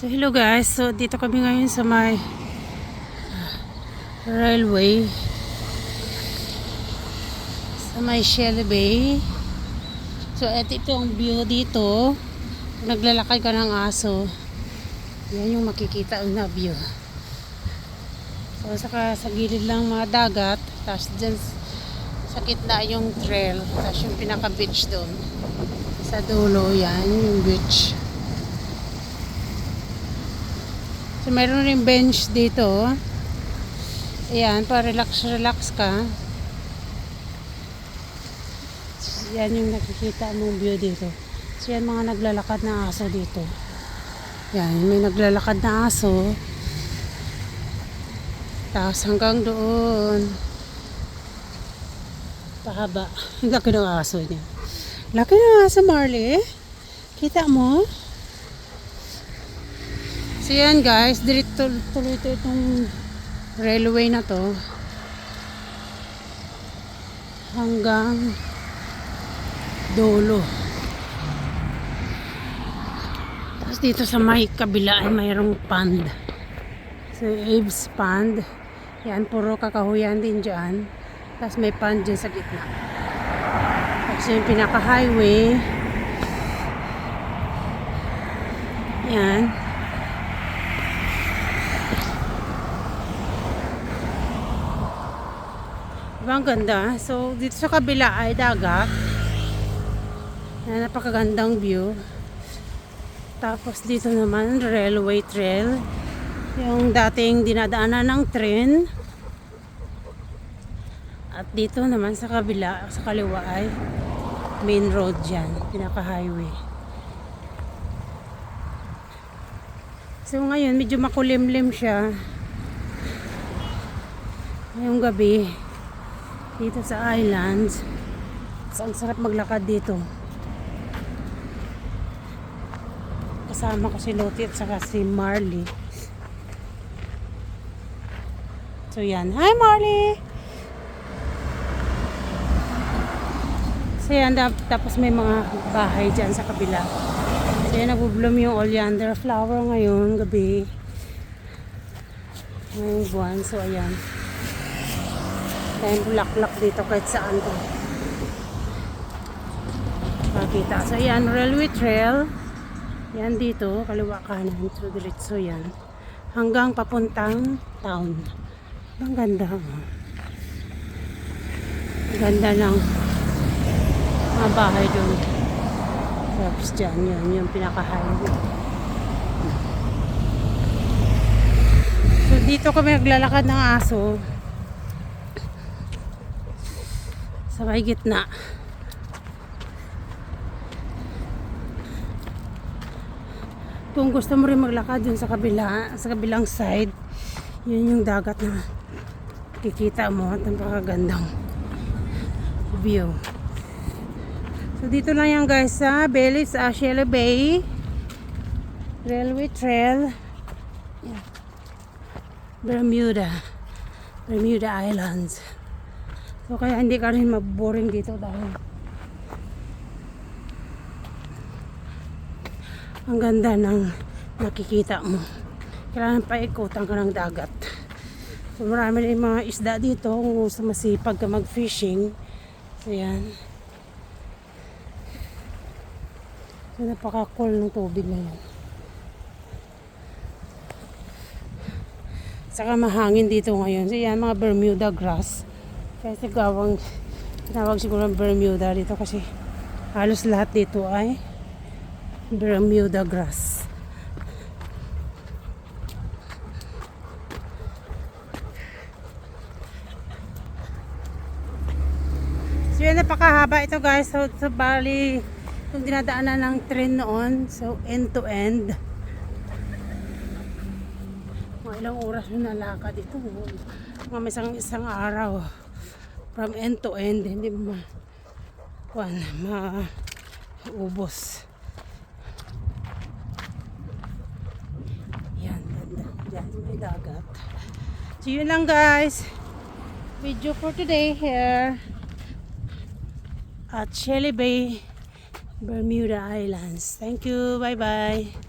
So hello guys, so dito kami ngayon sa may railway sa may Shelley Bay. So eto ito view dito. Naglalakad ka ng aso. Yan yung makikita na view. So saka sa gilid lang mga dagat, tapos dyan sa gitna yung trail, tapos yung pinaka beach doon. Sa dulo yan, yung beach. So, meron rin bench dito. Ayan, para relax-relax ka. Yan yung nakikita mong view dito. So, yan mga naglalakad na aso dito. Yan, may naglalakad na aso. Tapos hanggang doon. Pahaba. Laki ng aso niya. Laki ng aso, Marley. Kita mo? So yan guys, dirito tuloy ito itong railway na to hanggang dolo. Tapos dito sa may kabila ay mayroong pond. So Abe's Pond. Yan, puro kakahuyan din dyan. Tapos may pond dyan sa gitna. Tapos yung pinaka-highway. Yan. Diba ang ganda? So, dito sa kabila ay dagat. Yan, napakagandang view. Tapos dito naman, railway trail. Yung dating dinadaanan ng tren. At dito naman sa kabila, sa kaliwa ay main road dyan. Pinaka-highway. So ngayon, medyo makulimlim siya. Ngayong gabi, dito sa islands. So, ang sarap maglakad dito. Kasama ko si Lottie at saka si Marley. So yan. Hi Marley! So yan, tap- tapos may mga bahay dyan sa kabila. So yan, nabubloom yung oleander flower ngayon, gabi. Ngayong buwan. So ayan. Dahil bulaklak dito kahit saan to. Makita. So yan, railway trail. Yan dito, kaliwa kanan. So diretso yan. Hanggang papuntang town. Ang ganda. Oh. Ang Ganda ng mga bahay doon. Tapos dyan, yun, yung pinaka-highway. So dito kami naglalakad ng aso. Sa may gitna. Kung gusto mo rin maglakad dun sa kabila, sa kabilang side, yun yung dagat na kikita mo at napakagandang view. So dito lang yan guys sa Bailey sa Shelley Bay Railway Trail. Bermuda Bermuda Islands So kaya hindi ka rin maboring dito dahil ang ganda ng nakikita mo. Kailangan paikutan ka ng dagat. So marami rin mga isda dito kung gusto masipag ka mag-fishing. So yan. So napaka-cool ng tubig na yan. Saka mahangin dito ngayon. So yan mga Bermuda grass. Kaya sigawang tinawag siguro ng Bermuda dito kasi halos lahat dito ay Bermuda grass. So yan napakahaba ito guys. So, so bali yung dinadaanan ng train noon. So end to end. Mga ilang oras na nalakad ito. Mga isang isang araw from end to end hindi mo ma kuan maubos. Yan ganda. Dyan may dagat. So yun lang guys. Video for today here at Shelly Bay Bermuda Islands. Thank you. Bye bye